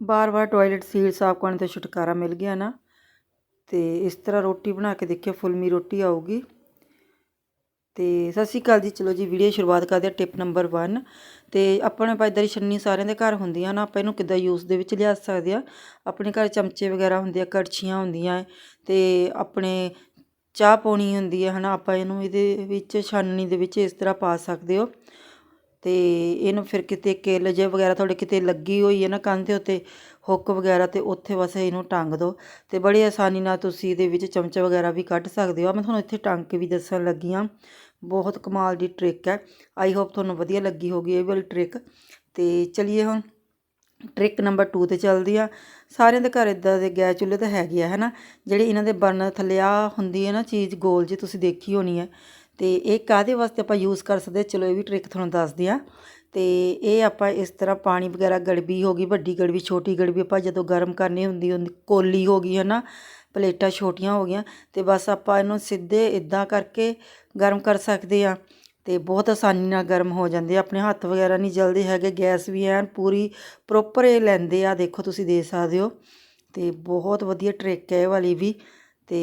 ਬਾਰ-ਬਾਰ ਟਾਇਲਟ ਸੀਲ ਸਾਫ਼ ਕਰਨ ਤੋਂ ਛੁਟਕਾਰਾ ਮਿਲ ਗਿਆ ਨਾ। ਤੇ ਇਸ ਤਰ੍ਹਾਂ ਰੋਟੀ ਬਣਾ ਕੇ ਦੇਖਿਓ, ਫੁੱਲਮੀ ਰੋਟੀ ਆਊਗੀ। ਤੇ ਸਤਿ ਸ਼੍ਰੀ ਅਕਾਲ ਜੀ। ਚਲੋ ਜੀ, ਵੀਡੀਓ ਸ਼ੁਰੂਆਤ ਕਰਦੇ ਹਾਂ, ਟਿਪ ਨੰਬਰ 1 ਤੇ ਆਪਣੇ ਪਾਇਦਾਰੀ ਛੰਨੀ ਸਾਰਿਆਂ ਦੇ ਘਰ ਹੁੰਦੀਆਂ ਨਾ, ਆਪਾਂ ਇਹਨੂੰ ਕਿੱਦਾਂ ਯੂਜ਼ ਦੇ ਵਿੱਚ ਲਿਆ ਸਕਦੇ ਆ ਆਪਣੇ ਘਰ ਚਮਚੇ ਵਗੈਰਾ ਹੁੰਦੇ ਆ, ਕੜਛੀਆਂ ਹੁੰਦੀਆਂ ਹੈ ਤੇ ਆਪਣੇ ਚਾਹ ਪਾਉਣੀ ਹੁੰਦੀ ਹੈ ਹਨਾ, ਆਪਾਂ ਇਹਨੂੰ ਇਹਦੇ ਵਿੱਚ, ਛਾਨਣੀ ਦੇ ਵਿੱਚ ਇਸ ਤਰ੍ਹਾਂ ਪਾ ਸਕਦੇ ਹੋ। ਅਤੇ ਇਹਨੂੰ ਫਿਰ ਕਿਤੇ ਕਿੱਲ ਜੇ ਵਗੈਰਾ ਤੁਹਾਡੇ ਕਿਤੇ ਲੱਗੀ ਹੋਈ ਹੈ ਨਾ ਕੰਧ ਦੇ ਉੱਤੇ, ਹੁੱਕ ਵਗੈਰਾ ਅਤੇ ਉੱਥੇ ਬਸ ਇਹਨੂੰ ਟੰਗ ਦਿਓ। ਅਤੇ ਬੜੀ ਆਸਾਨੀ ਨਾਲ ਤੁਸੀਂ ਇਹਦੇ ਵਿੱਚ ਚਮਚਾ ਵਗੈਰਾ ਵੀ ਕੱਢ ਸਕਦੇ ਹੋ। ਮੈਂ ਤੁਹਾਨੂੰ ਇੱਥੇ ਟੰਗ ਕੇ ਵੀ ਦੱਸਣ ਲੱਗੀ ਹਾਂ। ਬਹੁਤ ਕਮਾਲ ਦੀ ਟ੍ਰਿਕ ਹੈ। ਆਈ ਹੋਪ ਤੁਹਾਨੂੰ ਵਧੀਆ ਲੱਗੀ ਹੋਗੀ ਇਹ ਵਾਲੀ ਟ੍ਰਿਕ ਤੇ ਚਲਿਏ ਹੁਣ ਟ੍ਰਿਕ ਨੰਬਰ 2 ਤੇ ਚੱਲਦੀ ਆ ਸਾਰਿਆਂ ਦੇ ਘਰ ਇਦਾਂ ਦੇ ਗੈਸ ਚੁੱਲ੍ਹੇ ਤਾਂ ਹੈਗੇ ਆ, ਹਨਾ? ਜਿਹੜੇ ਇਹਨਾਂ ਦੇ ਬਰਨਰ ਥੱਲੇ ਆ ਹੁੰਦੀ ਹੈ ਨਾ ਚੀਜ਼, ਗੋਲ ਜੀ ਤੁਸੀਂ ਦੇਖੀ ਹੋਣੀ ਹੈ। ਤੇ ਇਹ ਕਾਦੇ ਵਾਸਤੇ ਆਪਾਂ ਯੂਜ਼ ਕਰ ਸਕਦੇ ਚਲੋ ਇਹ ਵੀ ਟ੍ਰਿਕ ਤੁਹਾਨੂੰ ਦੱਸਦੀ ਆ ਤੇ ਇਹ ਆਪਾਂ ਇਸ ਤਰ੍ਹਾਂ ਪਾਣੀ ਵਗੈਰਾ ਗੜਬੀ ਹੋ ਗਈ, ਵੱਡੀ ਗੜਬੀ, ਛੋਟੀ ਗੜਬੀ ਆਪਾਂ ਜਦੋਂ ਗਰਮ ਕਰਨੀ ਹੁੰਦੀ ਹੁੰਦੀ ਕੋਲੀ ਹੋ ਗਈ ਹੈ ਨਾ ਪਲੇਟਾਂ ਛੋਟੀਆਂ ਹੋ ਗਈਆਂ, ਤੇ ਬਸ ਆਪਾਂ ਇਹਨੂੰ ਸਿੱਧੇ ਇਦਾਂ ਕਰਕੇ ਗਰਮ ਕਰ ਸਕਦੇ ਆ ਤੇ ਬਹੁਤ ਆਸਾਨੀ ਨਾਲ ਗਰਮ ਹੋ ਜਾਂਦੇ ਆ। ਆਪਣੇ ਹੱਥ ਵਗੈਰਾ ਨਹੀਂ ਜਲਦੇ ਹੈਗੇ, ਗੈਸ ਵੀ ਐਨ ਪੂਰੀ ਪ੍ਰੋਪਰ ਇਹ ਲੈਂਦੇ ਆ। ਦੇਖੋ ਤੁਸੀਂ ਦੇ ਸਕਦੇ ਹੋ। ਤੇ ਬਹੁਤ ਵਧੀਆ ਟ੍ਰਿਕ ਹੈ ਇਹ ਵਾਲੀ ਵੀ। ਤੇ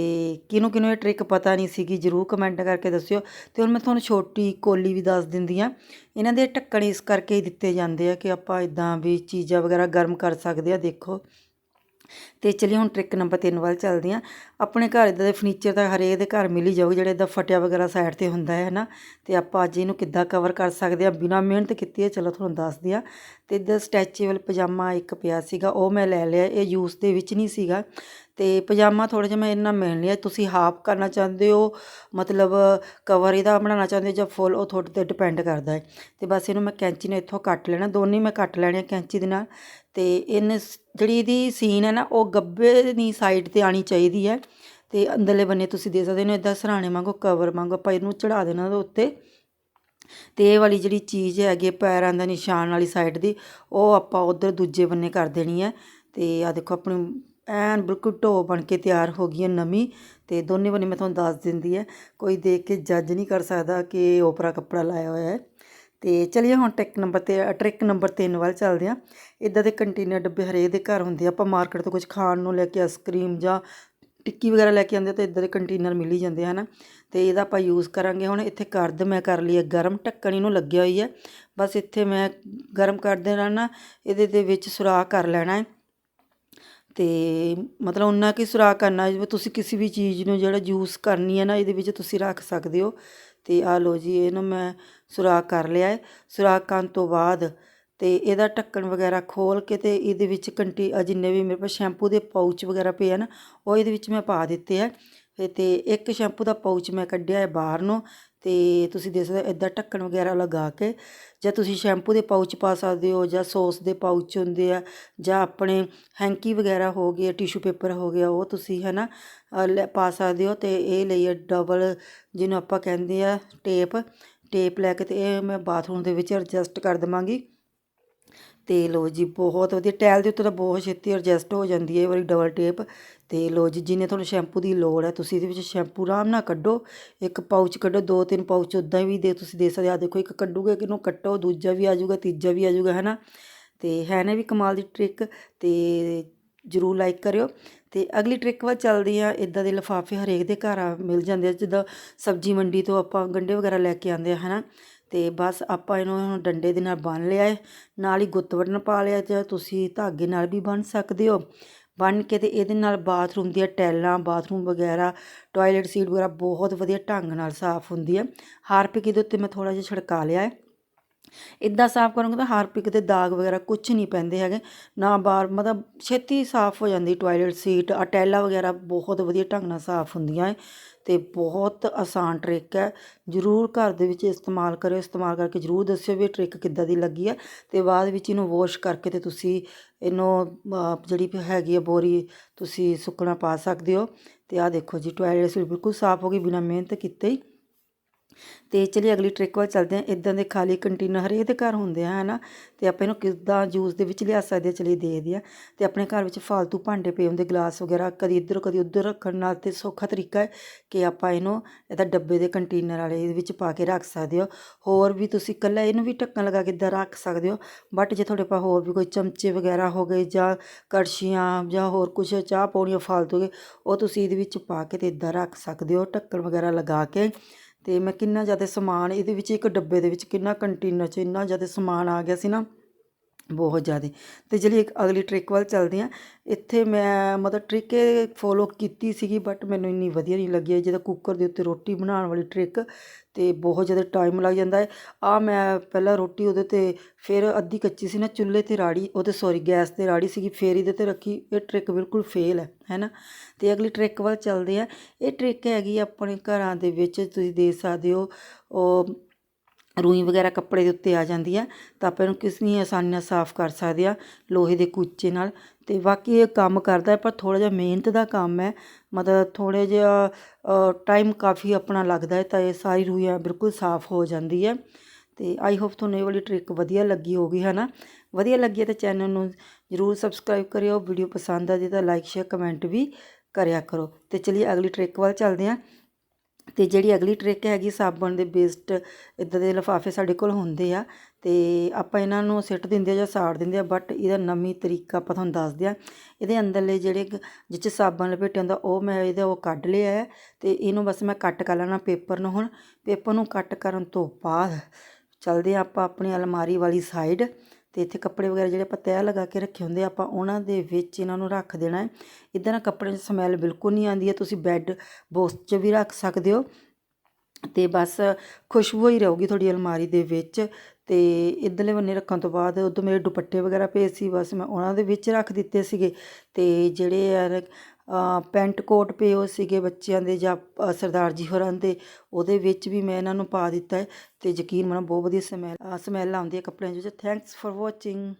ਕਿਹਨੂੰ ਕਿਹਨੂੰ ਇਹ ਟ੍ਰਿਕ ਪਤਾ ਨਹੀਂ ਸੀਗੀ, ਜਰੂਰ ਕਮੈਂਟ ਕਰਕੇ ਦੱਸਿਓ। ਤੇ ਹੁਣ ਮੈਂ ਤੁਹਾਨੂੰ ਛੋਟੀ ਕੋਲੀ ਵੀ ਦੱਸ ਦਿੰਦੀ ਆ ਇਹਨਾਂ ਦੇ ਢੱਕਣ ਇਸ ਕਰਕੇ ਹੀ ਦਿੱਤੇ ਜਾਂਦੇ ਆ ਕਿ ਆਪਾਂ ਇਦਾਂ ਵੀ ਚੀਜ਼ਾਂ ਵਗੈਰਾ ਗਰਮ ਕਰ ਸਕਦੇ ਆ, ਦੇਖੋ। ਤੇ ਚਲਿਏ ਹੁਣ ਟ੍ਰਿਕ ਨੰਬਰ 3 ਵੱਲ ਚੱਲਦੇ ਆ ਆਪਣੇ ਘਰ ਇਦਾਂ ਦੇ ਫਰਨੀਚਰ ਤਾਂ ਹਰੇਕ ਦੇ ਘਰ ਮਿਲ ਹੀ ਜਾਊ, ਜਿਹੜੇ ਇਦਾਂ ਫਟਿਆ ਵਗੈਰਾ ਸਾਈਡ ਤੇ ਹੁੰਦਾ ਹੈ ਨਾ। ਤੇ ਆਪਾਂ ਅੱਜ ਇਹਨੂੰ ਕਿੱਦਾਂ ਕਵਰ ਕਰ ਸਕਦੇ ਆ? ਬਿਨਾ ਮਿਹਨਤ ਕੀਤੀ ਹੈ, ਚਲੋ ਤੁਹਾਨੂੰ ਦੱਸਦੀ ਆ ਤੇ ਇਦਾਂ ਸਟੈਚੇਬਲ ਪਜਾਮਾ ਇੱਕ ਪਿਆ ਸੀਗਾ, ਉਹ ਮੈਂ ਲੈ ਲਿਆ, ਇਹ ਯੂਸ ਦੇ ਵਿੱਚ ਨਹੀਂ ਸੀਗਾ। ਅਤੇ ਪਜਾਮਾ ਥੋੜ੍ਹਾ ਜਿਹਾ ਮੈਂ ਇਹਦੇ ਨਾਲ ਮਿਲ ਲਿਆ। ਤੁਸੀਂ ਹਾਫ ਕਰਨਾ ਚਾਹੁੰਦੇ ਹੋ, ਮਤਲਬ ਕਵਰ ਇਹਦਾ ਬਣਾਉਣਾ ਚਾਹੁੰਦੇ ਹੋ ਜਾਂ ਫੁੱਲ ਉਹ ਤੁਹਾਡੇ ਤੇ ਡਿਪੈਂਡ ਕਰਦਾ ਹੈ। ਅਤੇ ਬਸ ਇਹਨੂੰ ਮੈਂ ਕੈਂਚੀ ਨਾਲ ਇੱਥੋਂ ਕੱਟ ਲੈਣਾ, ਦੋਨੇ ਮੈਂ ਕੱਟ ਲੈਣੇ ਕੈਂਚੀ ਦੇ ਨਾਲ। ਅਤੇ ਇਹਨੇ ਜਿਹੜੀ ਇਹਦੀ ਸੀਨ ਹੈ ਨਾ, ਉਹ ਗੱਬੇ ਦੀ ਸਾਈਡ ਤੇ ਆਣੀ ਚਾਹੀਦੀ ਹੈ। ਅਤੇ ਅੰਦਰਲੇ ਬੰਨੇ ਤੁਸੀਂ ਦੇ ਸਕਦੇ ਹੋ ਇਦਾਂ ਸਰਾਣੇ ਵਾਂਗੂ ਕਵਰ ਵਾਂਗੂ ਆਪਾਂ ਇਹਨੂੰ ਚੜਾ ਦੇਣਾ ਉਹਦੇ ਉੱਤੇ। ਤੇ ਇਹ ਵਾਲੀ ਜਿਹੜੀ ਚੀਜ਼ ਹੈਗੀ ਪੈਰਾਂ ਦਾ ਨਿਸ਼ਾਨ ਵਾਲੀ ਸਾਈਡ ਦੀ, ਉਹ ਆਪਾਂ ਉਧਰ ਦੂਜੇ ਬੰਨੇ ਕਰ ਦੇਣੀ ਹੈ। ਤੇ ਆ ਦੇਖੋ, ਆਪਣੀ ਐਨ ਬਿਲਕੁਲ ਢੋ ਬਣ ਕੇ ਤਿਆਰ ਹੋ ਗਈ ਹੈ ਨਵੀਂ ਅਤੇ ਦੋਨੇ ਬੰਨੇ ਮੈਂ ਤੁਹਾਨੂੰ ਦੱਸ ਦਿੰਦੀ ਹੈ ਕੋਈ ਦੇਖ ਕੇ ਜੱਜ ਨਹੀਂ ਕਰ ਸਕਦਾ ਕਿ ਓਪਰਾ ਕੱਪੜਾ ਲਾਇਆ ਹੋਇਆ ਹੈ। ਅਤੇ ਚਲਿਏ ਹੁਣ ਟ੍ਰਿਕ ਨੰਬਰ ਤੇ, ਟ੍ਰਿਕ ਨੰਬਰ 3 ਵੱਲ ਚੱਲਦੇ ਹਾਂ। ਇਦਾਂ ਦੇ ਕੰਟੇਨਰ ਡੱਬੇ ਹਰੇਕ ਦੇ ਘਰ ਹੁੰਦੇ ਆ। ਆਪਾਂ ਮਾਰਕੀਟ ਤੋਂ ਕੁਝ ਖਾਣ ਨੂੰ ਲੈ ਕੇ ਆਈਸਕ੍ਰੀਮ ਜਾਂ ਟਿੱਕੀ ਵਗੈਰਾ ਲੈ ਕੇ ਆਉਂਦੇ ਤਾਂ ਇਦਾਂ ਦੇ ਕੰਟੇਨਰ ਮਿਲ ਹੀ ਜਾਂਦੇ ਹਨ। ਤੇ ਇਹਦਾ ਆਪਾਂ ਯੂਜ਼ ਕਰਾਂਗੇ ਹੁਣ। ਇੱਥੇ ਕਰਦ ਮੈਂ ਕਰ ਲਈ ਹੈ ਗਰਮ, ਢੱਕਣ ਇਹਨੂੰ ਲੱਗਿਆ ਹੋਈ ਹੈ ਬਸ ਇੱਥੇ ਮੈਂ ਗਰਮ ਕਰ ਦੇਣਾ ਨਾ ਇਹਦੇ ਦੇ ਵਿੱਚ ਸੁਰਾਖ ਕਰ ਲੈਣਾ ਹੈ। ਅਤੇ ਮਤਲਬ ਉਹਨਾਂ ਕੀ ਸੁਰਾਖ ਕਰਨਾ, ਜਿਵੇਂ ਤੁਸੀਂ ਕਿਸੇ ਵੀ ਚੀਜ਼ ਨੂੰ ਜਿਹੜਾ ਯੂਜ਼ ਕਰਨੀ ਹੈ ਨਾ, ਇਹਦੇ ਵਿੱਚ ਤੁਸੀਂ ਰੱਖ ਸਕਦੇ ਹੋ। ਅਤੇ ਆ ਲਓ ਜੀ, ਇਹਨੂੰ ਮੈਂ ਸੁਰਾਖ ਕਰ ਲਿਆ ਹੈ। ਸੁਰਾਖ ਕਰਨ ਤੋਂ ਬਾਅਦ ਅਤੇ ਇਹਦਾ ਢੱਕਣ ਵਗੈਰਾ ਖੋਲ੍ਹ ਕੇ ਅਤੇ ਇਹਦੇ ਵਿੱਚ ਕੰਟੀ ਜਿੰਨੇ ਵੀ ਮੇਰੇ ਕੋਲ ਸ਼ੈਂਪੂ ਦੇ ਪਾਊਚ ਵਗੈਰਾ ਪਏ ਆ ਨਾ, ਉਹ ਇਹਦੇ ਵਿੱਚ ਮੈਂ ਪਾ ਦਿੱਤੇ ਹੈ ਅਤੇ ਇੱਕ ਸ਼ੈਂਪੂ ਦਾ ਪਾਊਚ ਮੈਂ ਕੱਢਿਆ ਹੈ ਬਾਹਰ ਨੂੰ ਅਤੇ ਤੁਸੀਂ ਦੇਖ ਸਕਦੇ ਇਦਾਂ ਢੱਕਣ ਵਗੈਰਾ ਲਗਾ ਕੇ, ਜਾਂ ਤੁਸੀਂ ਸ਼ੈਂਪੂ ਦੇ ਪਾਊਚ ਪਾ ਸਕਦੇ ਹੋ, ਜਾਂ ਸੌਸ ਦੇ ਪਾਊਚ ਹੁੰਦੇ ਆ, ਜਾਂ ਆਪਣੇ ਹੈਂਕੀ ਵਗੈਰਾ ਹੋ ਗਏ, ਟਿਸ਼ੂ ਪੇਪਰ ਹੋ ਗਿਆ, ਉਹ ਤੁਸੀਂ ਹੈ ਨਾ ਪਾ ਸਕਦੇ ਹੋ ਤੇ ਇਹ ਲਈ ਡਬਲ ਜਿਹਨੂੰ ਆਪਾਂ ਕਹਿੰਦੇ ਆ ਟੇਪ ਟੇਪ ਲੈ ਕੇ ਤੇ ਇਹ ਮੈਂ ਬਾਥਰੂਮ ਦੇ ਵਿੱਚ ਐਡਜਸਟ ਕਰ ਦਵਾਂਗੀ। ਤੇ ਲੋ ਜੀ, ਬਹੁਤ ਵਧੀਆ। ਟੈਲ ਦੇ ਉੱਤੇ ਤਾਂ ਬਹੁਤ ਛੇਤੀ ਐਡਜਸਟ ਹੋ ਜਾਂਦੀ ਹੈ, ਇਹ ਵਾਲੀ ਡਬਲ ਟੇਪ ਤੇ ਲੋ ਜੀ, ਜਿੰਨੇ ਤੁਹਾਨੂੰ ਸ਼ੈਂਪੂ ਦੀ ਲੋੜ ਹੈ, ਤੁਸੀਂ ਇਹਦੇ ਵਿੱਚ ਸ਼ੈਂਪੂ ਆਰਾਮ ਨਾਲ ਕੱਢੋ। ਇੱਕ ਪਾਊਚ ਕੱਢੋ, ਦੋ ਤਿੰਨ ਪਾਊਚ ਉਦਾਂ ਵੀ ਦੇ ਤੁਸੀਂ ਦੇ ਸਕਦੇ ਆ ਦੇਖੋ, ਇੱਕ ਕੱਢੂਗੇ ਕਿਨੂੰ ਕੱਟੋ, ਦੂਜਾ ਵੀ ਆ ਜਾਊਗਾ, ਤੀਜਾ ਵੀ ਆ ਜਾਊਗਾ ਹੈ ਨਾ ਤੇ ਹੈ ਨਾ ਵੀ ਕਮਾਲ ਦੀ ਟ੍ਰਿਕ ਤੇ ਜਰੂਰ ਲਾਈਕ ਕਰਿਓ। ਤੇ ਅਗਲੀ ਟ੍ਰਿਕ ਵੱਲ ਚੱਲਦੀ ਆ ਇਦਾਂ ਦੇ ਲਿਫਾਫੇ ਹਰੇਕ ਦੇ ਘਰ ਮਿਲ ਜਾਂਦੇ ਆ। ਜਿੱਦਾਂ ਸਬਜ਼ੀ ਮੰਡੀ ਤੋਂ ਆਪਾਂ ਗੰਡੇ ਵਗੈਰਾ ਲੈ ਕੇ ਆਉਂਦੇ ਆ ਹਨਾ? ਅਤੇ ਬਸ ਆਪਾਂ ਇਹਨੂੰ ਡੰਡੇ ਦੇ ਨਾਲ ਬੰਨ੍ਹ ਲਿਆ ਹੈ ਨਾਲ ਹੀ ਗੁੱਤ ਵੜਨ ਪਾ ਲਿਆ ਜਾਂ ਤੁਸੀਂ ਧਾਗੇ ਨਾਲ ਵੀ ਬੰਨ੍ਹ ਸਕਦੇ ਹੋ। ਬੰਨ੍ਹ ਕੇ ਅਤੇ ਇਹਦੇ ਨਾਲ ਬਾਥਰੂਮ ਦੀਆਂ ਟੈਲਾਂ ਬਾਥਰੂਮ ਵਗੈਰਾ, ਟਾਇਲਟ ਸੀਟ ਵਗੈਰਾ ਬਹੁਤ ਵਧੀਆ ਢੰਗ ਨਾਲ ਸਾਫ਼ ਹੁੰਦੀ ਹੈ। ਹਾਰਪਿਕ ਇਹਦੇ ਉੱਤੇ ਮੈਂ ਥੋੜ੍ਹਾ ਜਿਹਾ ਛਿੜਕਾ ਲਿਆ ਹੈ ਇਦਾਂ ਸਾਫ਼ ਕਰੋਗੇ ਤਾਂ ਹਾਰਪਿਕ ਤੇ ਦਾਗ ਵਗੈਰਾ ਕੁਝ ਨਹੀਂ ਪੈਂਦੇ ਹੈਗੇ। ਨਾ ਬਾਰ ਮਤਲਬ ਛੇਤੀ ਸਾਫ਼ ਹੋ ਜਾਂਦੀ ਟਾਇਲਟ ਸੀਟ ਅਟੈਲਾ ਵਗੈਰਾ ਬਹੁਤ ਵਧੀਆ ਢੰਗ ਨਾਲ ਸਾਫ਼ ਹੁੰਦੀਆਂ ਹੈ ਅਤੇ ਬਹੁਤ ਆਸਾਨ ਟਰਿੱਕ ਹੈ। ਜਰੂਰ ਘਰ ਦੇ ਵਿੱਚ ਇਸਤੇਮਾਲ ਕਰਿਓ, ਇਸਤੇਮਾਲ ਕਰਕੇ ਜਰੂਰ ਦੱਸਿਓ ਵੀ ਇਹ ਟਰਿੱਕ ਕਿੱਦਾਂ ਦੀ ਲੱਗੀ ਹੈ ਅਤੇ ਬਾਅਦ ਵਿੱਚ ਇਹਨੂੰ ਵੋਸ਼ ਕਰਕੇ ਤੇ ਤੁਸੀਂ ਇਹਨੂੰ ਜਿਹੜੀ ਹੈਗੀ ਹੈ ਬੋਰੀ ਤੁਸੀਂ ਸੁੱਕਣਾ ਪਾ ਸਕਦੇ ਹੋ। ਅਤੇ ਆਹ ਦੇਖੋ ਜੀ, ਟੋਇਲਟ ਸੀਟ ਬਿਲਕੁਲ ਸਾਫ਼ ਹੋ ਗਈ, ਬਿਨਾਂ ਮਿਹਨਤ ਕੀਤੇ ਹੀ। ਤੇ ਚਲਿਏ ਅਗਲੀ ਟ੍ਰਿਕ ਵੱਲ ਚੱਲਦੇ ਹਾਂ। ਇਦਾਂ ਦੇ ਖਾਲੀ ਕੰਟੇਨਰ ਹਰੇਕ ਦੇ ਘਰ ਹੁੰਦੇ ਆ, ਹਨਾ? ਤੇ ਆਪਾਂ ਇਹਨੂੰ ਕਿੱਦਾਂ ਜੂਸ ਦੇ ਵਿੱਚ ਲਿਆ ਸਕਦੇ ਹਾਂ ਚਲਿਏ ਦੇਖਦੇ ਹਾਂ ਤੇ ਆਪਣੇ ਘਰ ਵਿੱਚ ਫਾਲਤੂ ਭਾਂਡੇ ਪਏ ਹੁੰਦੇ ਗਲਾਸ ਵਗੈਰਾ, ਕਦੀ ਇੱਧਰ ਕਦੀ ਉੱਧਰ ਰੱਖਣ ਨਾਲ ਤੇ ਸੌਖਾ ਤਰੀਕਾ ਹੈ ਕਿ ਆਪਾਂ ਇਹਨੂੰ ਇਹਦਾ ਡੱਬੇ ਦੇ ਕੰਟੇਨਰ ਵਾਲੇ ਇਹਦੇ ਵਿੱਚ ਪਾ ਕੇ ਰੱਖ ਸਕਦੇ ਹੋ। ਹੋਰ ਵੀ ਤੁਸੀਂ ਇਕੱਲਾ ਇਹਨੂੰ ਵੀ ਢੱਕਣ ਲਗਾ ਕੇ ਇੱਦਾਂ ਰੱਖ ਸਕਦੇ ਹੋ। ਬਟ ਜੇ ਤੁਹਾਡੇ ਪਾ ਹੋਰ ਵੀ ਕੋਈ ਚਮਚੇ ਵਗੈਰਾ ਹੋ ਗਏ ਜਾਂ ਕੜਛੀਆਂ ਜਾਂ ਹੋਰ ਕੁਝ ਚਾਹ ਪਾਉਣੀਆਂ ਫਾਲਤੂ ਉਹ ਤੁਸੀਂ ਇਹਦੇ ਵਿੱਚ ਪਾ ਕੇ ਤੇ ਇੱਦਾਂ ਰੱਖ ਸਕਦੇ ਹੋ, ਢੱਕਣ ਵਗੈਰਾ ਲਗਾ ਕੇ। ਅਤੇ ਮੈਂ ਕਿੰਨਾ ਜ਼ਿਆਦਾ ਸਮਾਨ, ਇਹਦੇ ਵਿੱਚ ਇੱਕ ਡੱਬੇ ਦੇ ਵਿੱਚ ਕਿੰਨਾ ਕੰਟੇਨਰ 'ਚ ਇੰਨਾ ਜ਼ਿਆਦਾ ਸਮਾਨ ਆ ਗਿਆ ਸੀ ਨਾ। ਬਹੁਤ ਜ਼ਿਆਦਾ। ਅਤੇ ਜਿਹੜੀ ਇੱਕ ਅਗਲੀ ਟ੍ਰਿਕ ਵੱਲ ਚੱਲਦੇ ਹਾਂ। ਇੱਥੇ ਮੈਂ ਮਤਲਬ ਟ੍ਰਿਕ ਇਹ ਫੋਲੋ ਕੀਤੀ ਸੀਗੀ ਬਟ ਮੈਨੂੰ ਇੰਨੀ ਵਧੀਆ ਨਹੀਂ ਲੱਗੀ। ਜਿਹਦਾ ਕੁੱਕਰ ਦੇ ਉੱਤੇ ਰੋਟੀ ਬਣਾਉਣ ਵਾਲੀ ਟ੍ਰਿਕ ਅਤੇ ਬਹੁਤ ਜ਼ਿਆਦਾ ਟਾਈਮ ਲੱਗ ਜਾਂਦਾ ਹੈ। ਆ ਮੈਂ ਪਹਿਲਾਂ ਰੋਟੀ ਉਹਦੇ ਤੇ ਫਿਰ ਅੱਧੀ ਕੱਚੀ ਸੀ ਨਾ, ਚੁੱਲ੍ਹੇ ਤੇ ਰਾੜੀ, ਉਹਦੇ ਸੌਰੀ ਗੈਸ ਤੇ ਰਾੜੀ ਸੀਗੀ, ਫੇਰ ਇਹਦੇ ਤੇ ਰੱਖੀ। ਇਹ ਟ੍ਰਿਕ ਬਿਲਕੁਲ ਫੇਲ ਹੈ, ਹੈਨਾ? ਅਤੇ ਅਗਲੀ ਟ੍ਰਿਕ ਵੱਲ ਚੱਲਦੇ ਆ ਇਹ ਟ੍ਰਿਕ ਹੈਗੀ ਆਪਣੇ ਘਰਾਂ ਦੇ ਵਿੱਚ ਤੁਸੀਂ ਦੇਖ ਸਕਦੇ ਹੋ, ਉਹ ਰੂਈ ਵਗੈਰਾ ਕੱਪੜੇ ਦੇ ਉੱਤੇ ਆ ਜਾਂਦੀ ਆ, ਤਾਂ ਆਪਾਂ ਇਹਨੂੰ ਕਿੰਨੀ ਆਸਾਨੀ ਨਾਲ ਸਾਫ਼ ਕਰ ਸਕਦੇ ਆ ਲੋਹੇ ਦੇ ਕੂਚੇ ਨਾਲ। ਤੇ ਬਾਕੀ ਇਹ ਕੰਮ ਕਰਦਾ ਪਰ ਥੋੜਾ ਜਿਹਾ ਮਿਹਨਤ ਦਾ ਕੰਮ ਹੈ। ਮਤਲਬ ਥੋੜੇ ਜਿਹਾ ਟਾਈਮ ਕਾਫੀ ਆਪਣਾ ਲੱਗਦਾ ਹੈ, ਤਾਂ ਇਹ ਸਾਰੀ ਰੂਈਆਂ ਬਿਲਕੁਲ ਸਾਫ਼ ਹੋ ਜਾਂਦੀ ਹੈ। ਤੇ ਆਈ ਹੋਪ ਤੁਹਾਨੂੰ ਇਹ ਵਾਲੀ ਟ੍ਰਿਕ ਵਧੀਆ ਲੱਗੀ ਹੋਗੀ ਹੈ ਨਾ? ਵਧੀਆ ਲੱਗੀ ਹੈ ਤਾਂ ਚੈਨਲ ਨੂੰ ਜਰੂਰ ਸਬਸਕ੍ਰਾਈਬ ਕਰਿਓ। ਵੀਡੀਓ ਪਸੰਦ ਆ ਜੇ ਤਾਂ ਲਾਈਕ ਸ਼ੇਅਰ ਕਮੈਂਟ ਵੀ ਕਰਿਆ ਕਰੋ। ਤੇ ਚਲਿਏ ਅਗਲੀ ਟ੍ਰਿਕ ਵੱਲ ਚੱਲਦੇ ਹਾਂ। ਅਤੇ ਜਿਹੜੀ ਅਗਲੀ ਟਰਿੱਕ ਹੈਗੀ ਸਾਬਣ ਦੇ ਬੇਸਡ ਇੱਦਾਂ ਦੇ ਲਿਫਾਫੇ ਸਾਡੇ ਕੋਲ ਹੁੰਦੇ ਆ ਅਤੇ ਆਪਾਂ ਇਹਨਾਂ ਨੂੰ ਸਿੱਟ ਦਿੰਦੇ ਆ ਜਾਂ ਸਾੜ ਦਿੰਦੇ ਆ ਬਟ ਇਹਦਾ ਨਵੀਂ ਤਰੀਕਾ ਆਪਾਂ ਤੁਹਾਨੂੰ ਦੱਸਦੇ ਆ। ਇਹਦੇ ਅੰਦਰਲੇ ਜਿਹੜੇ ਜਿਹ 'ਚ ਸਾਬਣ ਲਪੇਟਿਆ ਹੁੰਦਾ, ਉਹ ਮੈਂ ਇਹਦਾ ਉਹ ਕੱਢ ਲਿਆ ਹੈ ਅਤੇ ਇਹਨੂੰ ਬਸ ਮੈਂ ਕੱਟ ਕਰ ਲੈਣਾ ਪੇਪਰ ਨੂੰ ਹੁਣ। ਪੇਪਰ ਨੂੰ ਕੱਟ ਕਰਨ ਤੋਂ ਬਾਅਦ ਚੱਲਦੇ ਆ ਆਪਾਂ ਆਪਣੀ ਅਲਮਾਰੀ ਵਾਲੀ ਸਾਈਡ ਤੇ ਇੱਥੇ ਕੱਪੜੇ ਵਗੈਰਾ ਜਿਹੜੇ ਆਪਾਂ ਤੈਅ ਲਗਾ ਕੇ ਰੱਖੇ ਹੁੰਦੇ ਆਪਾਂ ਉਹਨਾਂ ਦੇ ਵਿੱਚ ਇਹਨਾਂ ਨੂੰ ਰੱਖ ਦੇਣਾ ਹੈ। ਇਦਾਂ ਨਾਲ ਕੱਪੜਿਆਂ 'ਚ ਸਮੈਲ ਬਿਲਕੁਲ ਨਹੀਂ ਆਉਂਦੀ ਹੈ, ਤੁਸੀਂ ਬੈੱਡ ਬੋਕਸ 'ਚ ਵੀ ਰੱਖ ਸਕਦੇ ਹੋ। ਤੇ ਬਸ ਖੁਸ਼ਬੂ ਹੀ ਰਹੂਗੀ ਤੁਹਾਡੀ ਅਲਮਾਰੀ ਦੇ ਵਿੱਚ। ਤੇ ਇਧਰਲੇ ਬੰਨੇ ਰੱਖਣ ਤੋਂ ਬਾਅਦ ਉਦੋਂ ਮੇਰੇ ਦੁਪੱਟੇ ਵਗੈਰਾ ਪਏ ਸੀ, ਬਸ ਮੈਂ ਉਹਨਾਂ ਦੇ ਵਿੱਚ ਰੱਖ ਦਿੱਤੇ ਸੀਗੇ। ਤੇ ਜਿਹੜੇ ਯਾਰ ਪੈਂਟ ਕੋਟ ਪਏ ਹੋਏ ਸੀਗੇ ਬੱਚਿਆਂ ਦੇ ਜਾਂ ਸਰਦਾਰ ਜੀ ਹੋਰਾਂ ਦੇ, ਉਹਦੇ ਵਿੱਚ ਵੀ ਮੈਂ ਇਹਨਾਂ ਨੂੰ ਪਾ ਦਿੱਤਾ ਹੈ ਤੇ ਯਕੀਨ ਮੰਨੋ ਬਹੁਤ ਵਧੀਆ ਸਮੈਲ ਸਮੈਲ ਆਉਂਦੀ ਹੈ ਕੱਪੜਿਆਂ 'ਚ। Thanks four watching